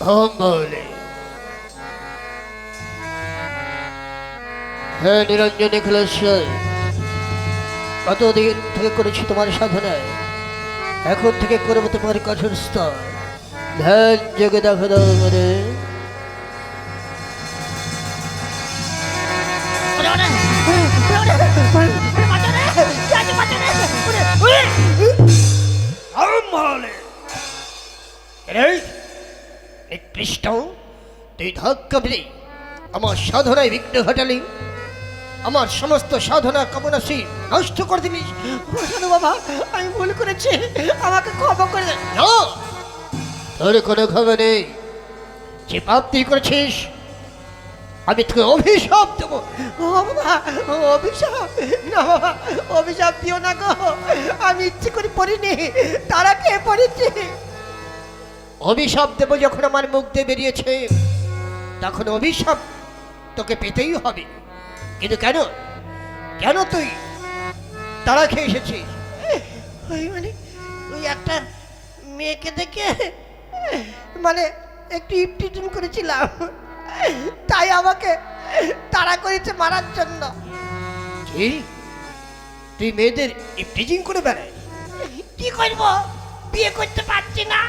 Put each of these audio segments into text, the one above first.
ওম বলে হ্যাঁ নিরঞ্জন নিখিলেশ্বর কতদিন থেকে করেছি তোমার সাধনায় এখন থেকে করব তোমার কঠোর স্তর ধ্যান যোগে দেখো দাও মানে নিকৃষ্ট তুই ধাক্কা দিলি আমার সাধনায় বিঘ্ন ঘটালি। আমার সমস্ত সাধনা কামনাশী নষ্ট করে দিলি। বাবা আমি ভুল করেছি। আমাকে ক্ষমা করে না তোর কোনো খবর নেই। যে পাপ তুই করেছিস আমি তোকে অভিশাপ দেবো। ও বাবা অভিশাপ। না বাবা অভিশাপ দিও না গো। আমি ইচ্ছে করে পড়িনি। তারা কে পড়েছে? অভিশাপ দেবো যখন আমার মুখ দিয়ে বেরিয়েছে তখন অভিশাপ তোকে পেতেই হবে। কিন্তু কেন? কেন তুই? তারা খেয়ে এসেছিস ওই মানে ওই একটা মেয়েকে দেখে মানে একটু ইপটিটিং করেছিলাম। তাই আমাকে তাড়া করেছে মারার জন্য। কি? তুই মেয়েদের ইফটিজিং করে বেড়াই কি করব? বিয়ে করতে পারছি না।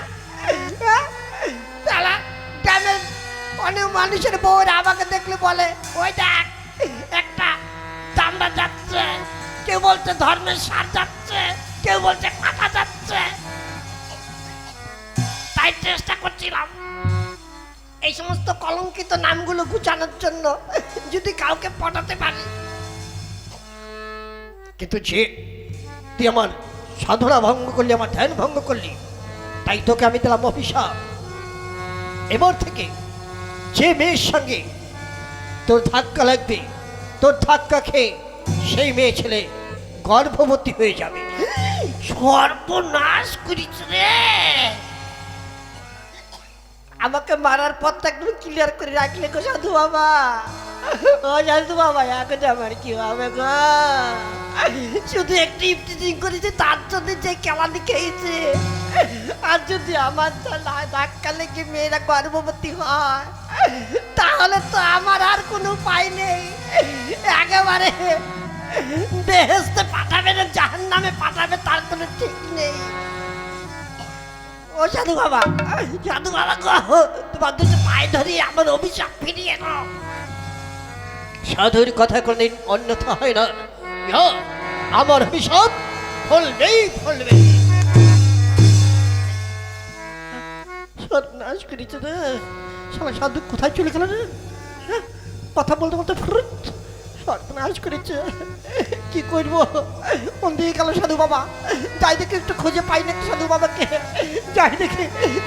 তারা গ্রামের অনেক মানুষের বউরা আমাকে দেখলে বলে, ওই দেখ, একটা চামড়া যাচ্ছে, কেউ বলছে ধর্মের সার যাচ্ছে, কেউ বলছে কাটা যাচ্ছে। তাই চেষ্টা করছিলাম এই সমস্ত কলঙ্কিত নামগুলো গুছানোর জন্য, যদি কাউকে পটাতে পারি। কিন্তু যে তুই আমার সাধনা ভঙ্গ করলি, আমার ধ্যান ভঙ্গ করলি। তাই তোকে আমি দিলাম অভিশাপ। এবার থেকে যে মেয়ের সঙ্গে তোর ধাক্কা লাগবে, তোর ধাক্কা খেয়ে সেই মেয়ে ছেলে গর্ভবতী হয়ে যাবে। সর্বনাশ করিস রে। আমাকে মারার পথটা একদম ক্লিয়ার করে রাখলে গো সাধু বাবা। ও বাবা কি হবে গো? শুধু একটু তার জন্য যে আর যদি আমার মেয়েরা গর্ভবতী হয়, তাহলে তো আমার আর কোনো উপায় নেই। একেবারে বেহেস্তে পাঠাবে না জাহান নামে পাঠাবে, তার কোনো ঠিক নেই। ও সাধু বাবা সাধু বাবা গো, তোমার দুটো পায়ে ধরি আমার অভিশাপ ফিরিয়ে নাও। সাধুর কথা কোনদিন অন্যথা হয় না। আমার অভিশাপ, ফলবেই ফলবে। সর্বনাশ করেছে রে সবাই সাধু কোথায় চলে গেল না হ্যাঁ? কথা বলতে বলতে ফুরুত সর্বনাশ করেছে। কি করব? কোন দিকে গেল সাধু বাবা। যাই দেখে একটু খুঁজে পাই না সাধু বাবাকে। যাই দেখে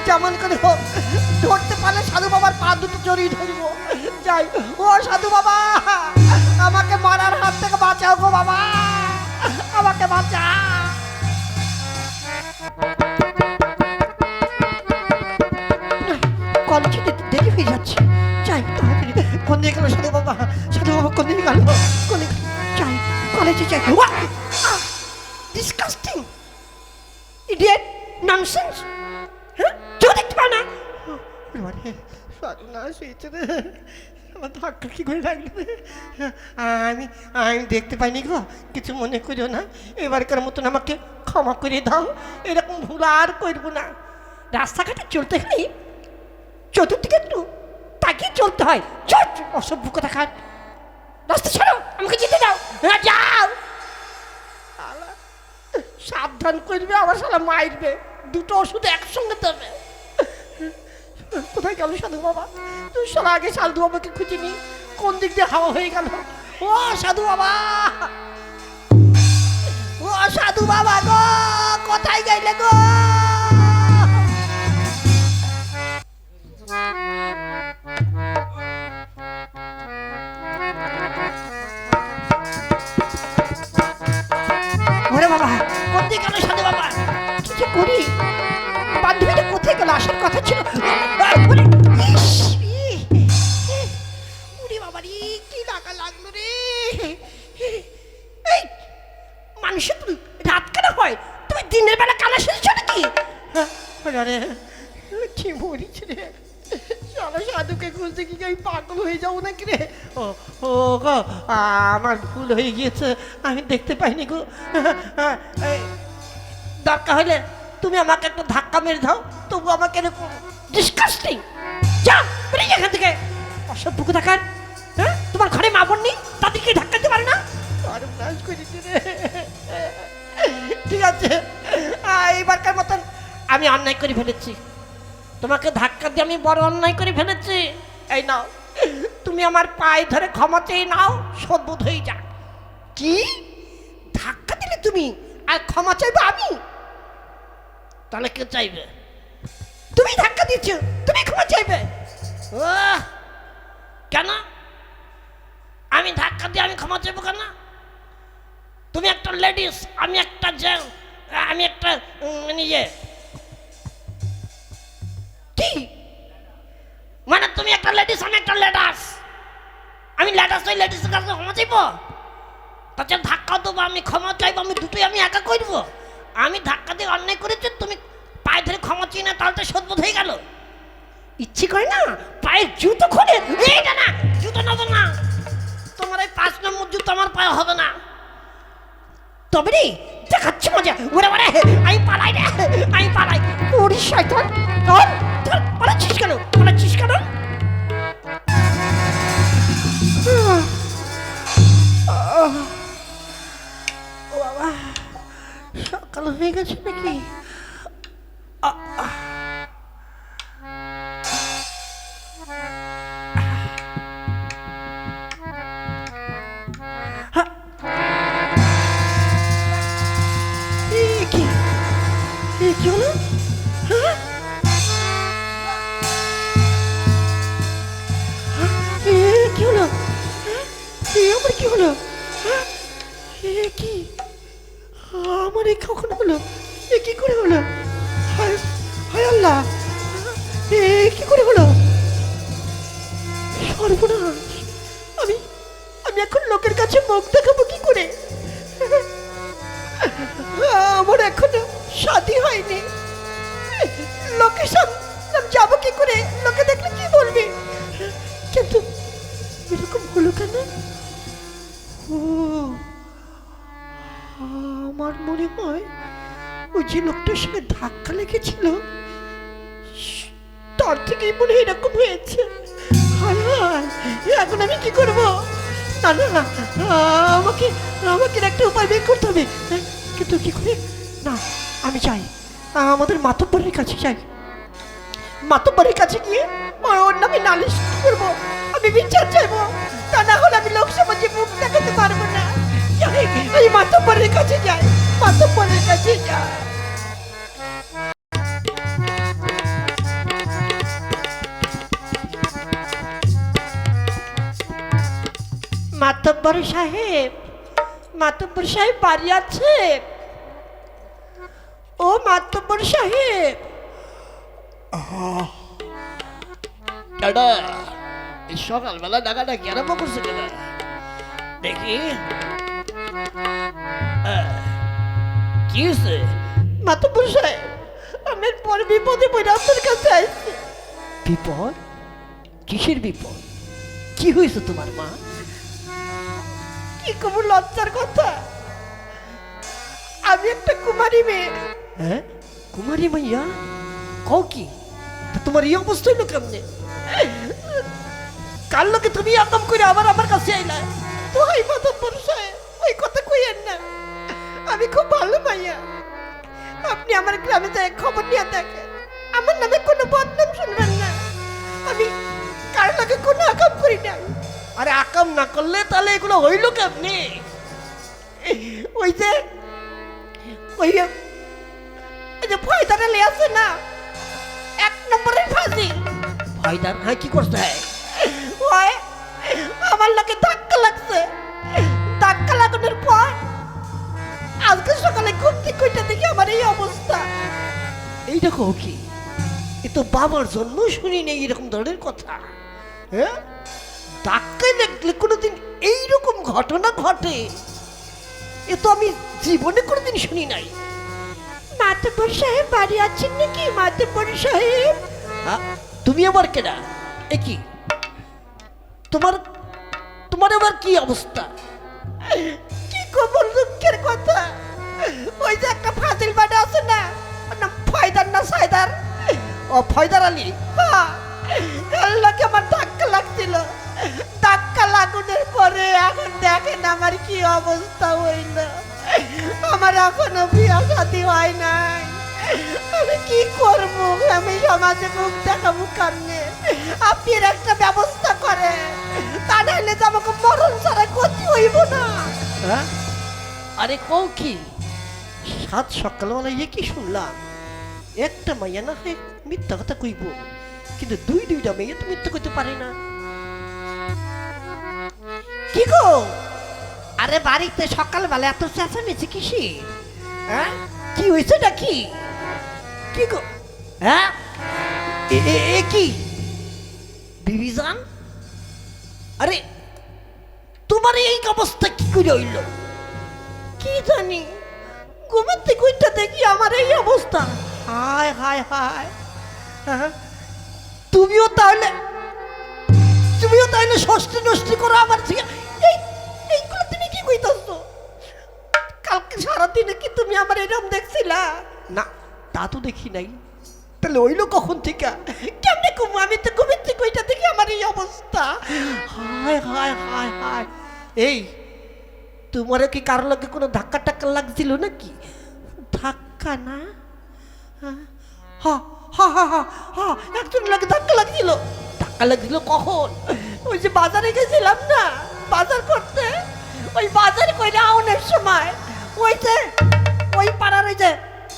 যেমন করে হোক, ধরতে পারলে সাধু বাবার পা দুটো জড়িয়ে ধরবো। যাই, ও সাধু বাবা, আমাকে মারার হাত থেকে বাঁচাও গো বাবা। আমাকে বাঁচা কলেজে যাই ডিসকাস্টিং ইডিয়েট ননসেন্স হ্যাঁ কেউ দেখতে পাও না সর্বনাশ হয়েছে রে আমার ধাক্কা কি করে লাগল? আমি আমি দেখতে পাইনি গো। কিছু মনে করিও না। এবারকার মতন আমাকে ক্ষমা করে দাও। এরকম ভুল আর করব না। রাস্তাঘাটে চলতে গেলে চতুর্দিকে একটু তাকিয়ে চলতে হয়। চট অসভ্য কথা খান। রাস্তা ছাড়ো, আমাকে যেতে দাও। হ্যাঁ যাও। সাবধান করবে, আমার শালা মারবে। দুটো ওষুধ একসঙ্গে দেবে। কোথায় গেল সাধু বাবা? তুই শালা আগে সাধু বাবাকে খুঁজে নি, কোন দিক দিয়ে হাওয়া হয়ে গেল? ও সাধু বাবা! ও সাধু বাবা গো, কোথায় গেলে গো? শালা সাধুকে খুঁজতে কি আমি পাগল হয়ে যাব নাকি রে? ও ও গো আমার ভুল হয়ে গিয়েছে আমি দেখতে পাইনি গো। দরকার হলে তুমি আমাকে একটা ধাক্কা মেরে দাও তবু আমাকে এরকম ডিসকাস্টিং যা বেরিয়ে এখান থেকে। অসভ্য দেখার হ্যাঁ? তোমার ঘরে মা বোন নেই তাদেরকে ধাক্কা দিতে পারে না? সর্বনাশ করেছে রে। ঠিক আছে আহ, এইবারকার মতন আমি অন্যায় করে ফেলেছি। তোমাকে ধাক্কা দিয়ে আমি বড় অন্যায় করে ফেলেছি। এই নাও তুমি আমার পায়ে ধরে ক্ষমা চেয়ে নাও সদ্বোধ হয়ে যাক। কি? ধাক্কা দিলে তুমি? আর ক্ষমা চাইবে আমি? তাহলে কে চাইবে? তুমি ধাক্কা দিচ্ছ তুমি ক্ষমা চাইবে। কেন? আমি ধাক্কা দিয়ে আমি ক্ষমা চাইব কেন? তুমি একটা লেডিস আমি একটা জেন আমি একটা মানে ইয়ে কি? মানে তুমি একটা লেডিস আমি একটা লেডাস আমি লেডাস ওই লেডিসের কাছে ক্ষমা চাইব? তাছাড়া ধাক্কা দেবো, আমি ক্ষমা চাইব, আমি দুটোই আমি একা করব আমি ধাক্কা দিয়ে অন্যায় করেছি, তুমি পায়ে ধরে ক্ষমা চাই না তাহলে তো সদ্বোধ হয়ে গেল। ইচ্ছে করে না? পায়ের জুতো খুলে? এইটা না জুতো নেব না। তোমার এই পাঁচ নম্বর জুতো আমার পায়ে হবে না। তবে রে, দেখাচ্ছি মজা। ওরে ওরে, আমি পালাই রে, আমি পালাই। ওরে শয়তান পালাচ্ছিস কেন? পালাচ্ছিস কেন? সকাল হয়ে গেছে নাকি? এ, কি করে হলো? সর্বনাশ। আমি আমি এখন লোকের কাছে মুখ দেখাবো কি করে? আমার এখনও শাদি হয়নি। লোকের সামনে যাব কি করে? লোকে দেখলে কি বলবে? কিন্তু এরকম হলো কেন? ও, আমার মনে হয় ওই যে লোকটার সঙ্গে ধাক্কা লেগেছিল তার থেকেই মনে হয় এরকম হয়েছে। হায় হায়, এখন আমি কি করব? না না না আমাকে আমাকে একটা উপায় বের করতে হবে। হ্যাঁ, কিন্তু কি করে? না আমি চাই আমাদের মাতব্বরের কাছে যাই। মাতব্বরের কাছে গিয়ে ওর নামে নালিশ করব। আমি বিচার চাইব। তা না হলে আমি লোক সমাজে মুখ দেখাতে পারব না। ওই মাতব্বরের কাছে যাই মাতব্বরের কাছে যাই। মাতব্বর সাহেব মাতব্বর সাহেব বাড়ি আছে? ও মাতব্বর সাহেব। দাদা এই সকালবেলা ডাকাটা করছে কেন? দেখি। কি হয়েছে? মাতব্বর সাহেব আমি পরে বিপদে পড়ে আপনার কাছে বিপদ? কিসের বিপদ? কি হয়েছে তোমার মা? কি কব লজ্জার কথা? আমি একটা কুমারী মেয়ে। হ্যাঁ? কুমারী মাইয়া? কও কি? তোমার এই অবস্থা হইল কেমনে? কাল লোকে তুমি আকাম করে আবার আমার কাছে আইলা। তো হাই মাতব্বর সাহেব ওই কথা কইয়েন না। আমি খুব ভালো মাইয়া। আপনি আমার গ্রামে যায় খবর নিয়ে দেখেন। আমার নামে কোনো বদনাম শুনবেন না। আমি কার লাগে কোনো আকাম করি না আরে আকাম না করলে তাহলে এগুলো হইল কেমনে? ওই যে ওই যে লে আছে না, এক নম্বরের ফাঁসি। ভাইদার হ্যাঁ কি আমার লোকে ধাক্কা লাগছে। ধাক্কা লাগানোর পর আজকে সকালে ঘুম কইটা দেখি আমার এই অবস্থা। এই দেখো কি এ তো বাবার জন্য শুনি নেই এরকম ধরনের কথা। হ্যাঁ? ধাক্কায় লাগলে কোনোদিন এইরকম ঘটনা ঘটে? এ তো আমি জীবনে কোনোদিন শুনি নাই। মাতব্বর সাহেব বাড়ি আছেন নাকি? মাতব্বর সাহেব? তুমি আমার কেনা এ কি? তোমার তোমার এবার কি অবস্থা? কি খবর দুঃখের কথা? ওই যে একটা ফাজিল বাড়ি আছে না নাম ফয়দার না সাইদার ও ফয়দার আলী? হ্যাঁ, আমার ধাক্কা লাগছিল। ধাক্কা লাগুনের পরে এখন দেখেন আমার কি অবস্থা হইল। আমার এখনও বিয়া শাদী হয় নাই। আমি কি করব? আমি সমাজে মুখ দেখাবো কামনে আপনি একটা ব্যবস্থা করেন। তা নাহলে তো আমাকে মরণ ছাড়া ক্ষতি হইব না। হ্যাঁ? আরে কও কি? সাত সকালবেলা এ কি শুনলাম? একটা মাইয়া না হয় মিথ্যা কথা কইব। কিন্তু দুই দুইটা মেয়ে তো মিথ্যা কইতে পারে না। কি গো? আরে বাড়িতে সকালবেলা এত চেঁচামেচি কিসি হ্যাঁ? কি হয়েছে নাকি কি? গো? হ্যাঁ? এ- কি? বিবিজান? আরে তোমার এই অবস্থা কি করে হইল? কি জানি ঘুমের থেকে উঠতে দেখি আমার এই অবস্থা। হায় হায় হায়। হ্যাঁ? তুমিও তাহলে তুমিও তাহলে ষষ্ঠী নষ্টি করো আমার এই এইগুলো তুমি কি কইতাছ? কালকে সারাদিনে কি তুমি আমার এরকম দেখছিলা? না তা তো দেখি নাই। তাহলে হইল কখন থেকে? কেমনে ঘুমো আমি তো ঘুমের থেকে উঠতে দেখি আমার এই অবস্থা। হায় হায় হায় হায়। এই তোমার কি কারও লাগে কোনো ধাক্কা টাক্কা লাগছিল নাকি? ধাক্কা না? হ্যাঁ হা হা হা হা হা একজন লাগে ধাক্কা লাগছিল। ধাক্কা লাগছিল কখন? ওই যে বাজারে গেছিলাম না, বাজার করতে, ওই বাজার কইরা আউনের সময় ওই যে, ওই পাড়ার ওই যে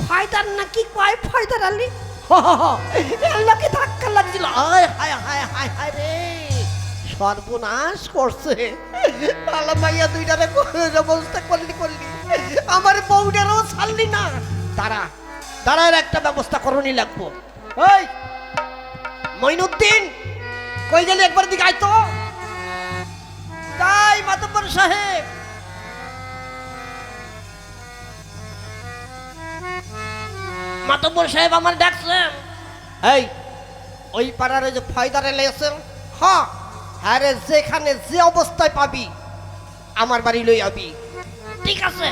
ফায়দার না কি কয় ফায়দার আলি। লোকে ধাক্কা লাগছিল। হায় হায় হায় হায় হায় রে, সর্বনাশ করছে। আলা মাইয়া দুইটারে কোন অবস্থা করলি করলি। আমার বউটারও ছাড়লি না। দাঁড়া দাঁড়ার একটা ব্যবস্থা করণই লাগবো। এই, মইনুদ্দিন! কই গেলি একবার দিকে আয় তো। যাই মাতব্বর সাহেব। মাতব্বর সাহেব আমার ডাকছেন। এই ওই পাড়ার ওই যে ফয়দারে লেগেছেন। হ্যাঁ আরে যেখানে যে অবস্থায় পাবি আমার বাড়ি লই আবি। ঠিক আছে।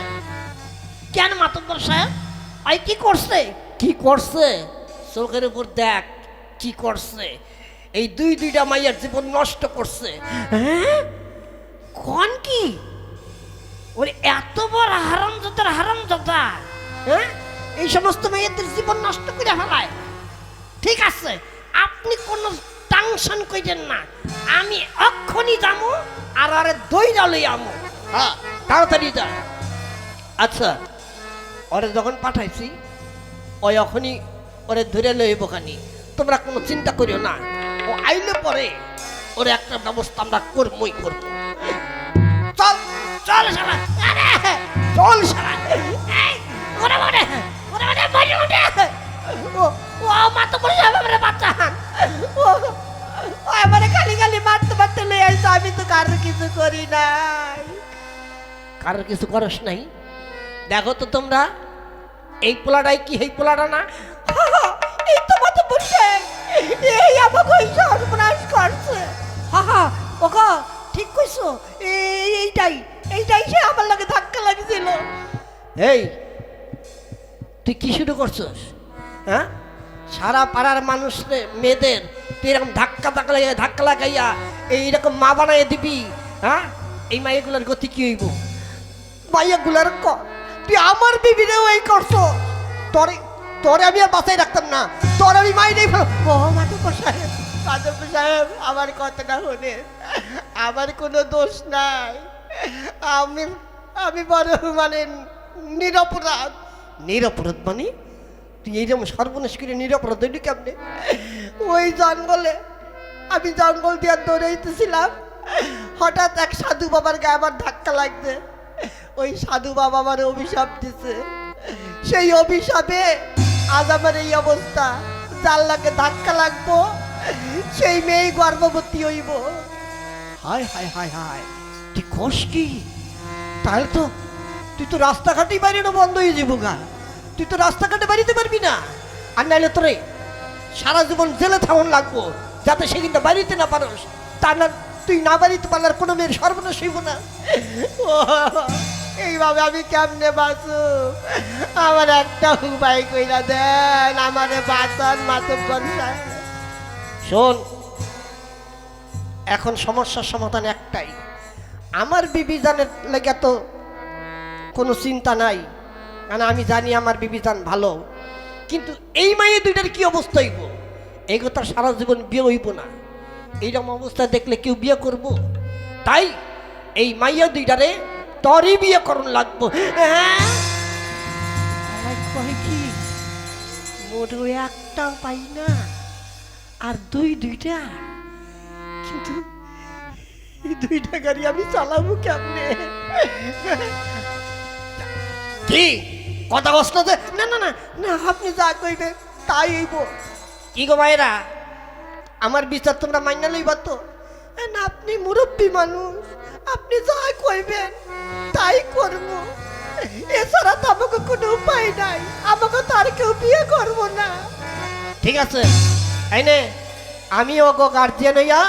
কেন মাতব্বর সাহেব? আই কি করছে? কি করছে? চোখের উপর দেখ কি করছে? এই দুই দুইটা মাইয়ার জীবন নষ্ট করছে। হ্যাঁ? কোন কি? ওরে এত বড় হারাম জাতার হারাম জাতা হ্যাঁ? এই সমস্ত মেয়েদের জীবন নষ্ট করে ফেলায়। ঠিক আছে, আপনি কোনো টেনশন কইরেন না। আমি অক্ষণই যামু আর আরে দইরা লই আমু। হ্যাঁ তাড়াতাড়ি যা। আচ্ছা ওরে যখন পাঠাইছি, ওই এখনই ওরে ধরে লইব খানি। তোমরা কোনো চিন্তা করিও না। ও আইলে পরে ওর একটা ব্যবস্থা আমরা করবই করব। চল চল চল তো আমি তো কারোর কিছু করি কারোর কিছু নাই? দেখো তো তোমরা, এই পোলাটাই কি, এই পোলাটা না? এই তো মতো বলছে এই আমাকে সর্বনাশ করছে। হা হা ওগো ঠিক কইছো। এই এইটাই এইটাই সে আমার লাগে ধাক্কা লাগিয়েছিল এই তুই কি শুরু করছস? হ্যাঁ? সারা পাড়ার মানুষ মেয়েদের তুই এরকম ধাক্কা ধাক্কা লাগাইয়া ধাক্কা লাগাইয়া এইরকম মা বানাইয়া দিবি হ্যাঁ? এই মাইয়াগুলোর গতি কি হইব? মাইয়াগুলার ক? তুই আমার বিবিরেও এই করছ তোরে তোরে আমি আর বাঁচাই রাখতাম না। তোর আমি মাই নেই আমার কথাটা হলে আমার কোনো দোষ নাই। আমি আমি বড় মানে নিরপরাধ। নিরপরাধ মানে? তুই এইরকম সর্বনাশ করে নিরপরাধ হইলি কেমনে? ওই জঙ্গলে, আমি জঙ্গল দিয়ে দৌড়াইতেছিলাম। হঠাৎ এক সাধু বাবার গায়ে আমার ধাক্কা লাগছে। ওই সাধু বাবা আমার অভিশাপ দিছে। সেই অভিশাপে আজ আমার এই অবস্থা। লাগে ধাক্কা লাগবো, সেই মেয়ে গর্ভবতী হইব। হায় হায় হায় হায় তুই কষ কি? তাহলে তো তুই তো রাস্তাঘাটেই বাইরে বন্ধ হয়ে যাব গা। তুই তো রাস্তাঘাটে বাড়িতে পারবি না। আর নাইলে তোরে সারা জীবন জেলে থাকুন লাগবো, যাতে সে কিন্তু বাড়িতে না পারস। তা না, তুই না বাড়িতে পারলে কোনো মেয়ের সর্বনাশ হইব না। এইভাবে আমি কেমনে বাঁচু? আমার একটা উপায় কইরা দেন, আমারে বাঁচান মাতব্বর শোন, এখন সমস্যার সমাধান একটাই। আমার বিবিজানের লেগে তো কোনো চিন্তা নাই, কারণ আমি জানি আমার বিবিজান ভালো। কিন্তু এই মাইয়ে দুইটার কি অবস্থা হইব? এই কথা সারা জীবন বিয়ে হইব না। এইরকম অবস্থা দেখলে কেউ বিয়ে করব? তাই এই মাইয়া দুইটারে তরই বিয়ে করুন লাগবো। হ্যাঁ? কয় কি মোটু একটাও পাই না আর দুই দুইটা। কিন্তু এই দুইটা গাড়ি আমি চালাবো কেমনে? কি? কথা কষ্ট না না না না আপনি যা কইবেন তাই হইব। কি গো মায়েরা আমার বিচার তোমরা মাইনা লইবা তো? আপনি মুরব্বী মানুষ। আপনি যা কইবেন তাই করব। এছাড়া তো আমাকে কোনো উপায় নাই। আমাকে তো আর কেউ বিয়ে করব না। ঠিক আছে। আইনে আমি অগ গার্জিয়ান হইয়া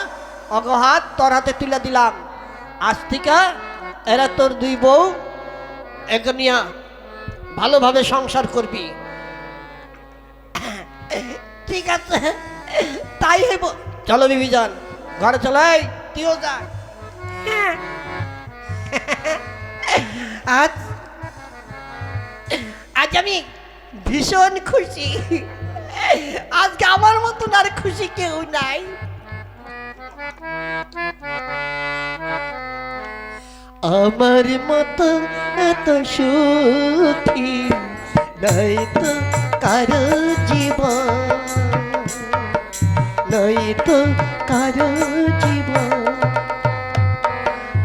অগ হাত তোর হাতে তুলে দিলাম। আজ থেকে এরা তোর দুই বউ একে নিয়া ভালোভাবে সংসার করবি। ঠিক আছে। তাই হইব। চলো বিবিজান। ঘরে চলাই তুইও যা হ্যাঁ। আজ আজ আমি ভীষণ খুশি। আজকে আমার মতন আর খুশি কেউ নাই। আমার মতো এত সুখী নাই তো কারও জীবন নাই তো কারও জীবন।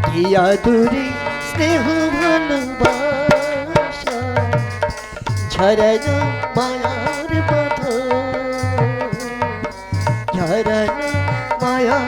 দিয়া দূরে স্নেহ ভালোবাসা ঝরানো মায়ার পথ। ঝরানো মায়া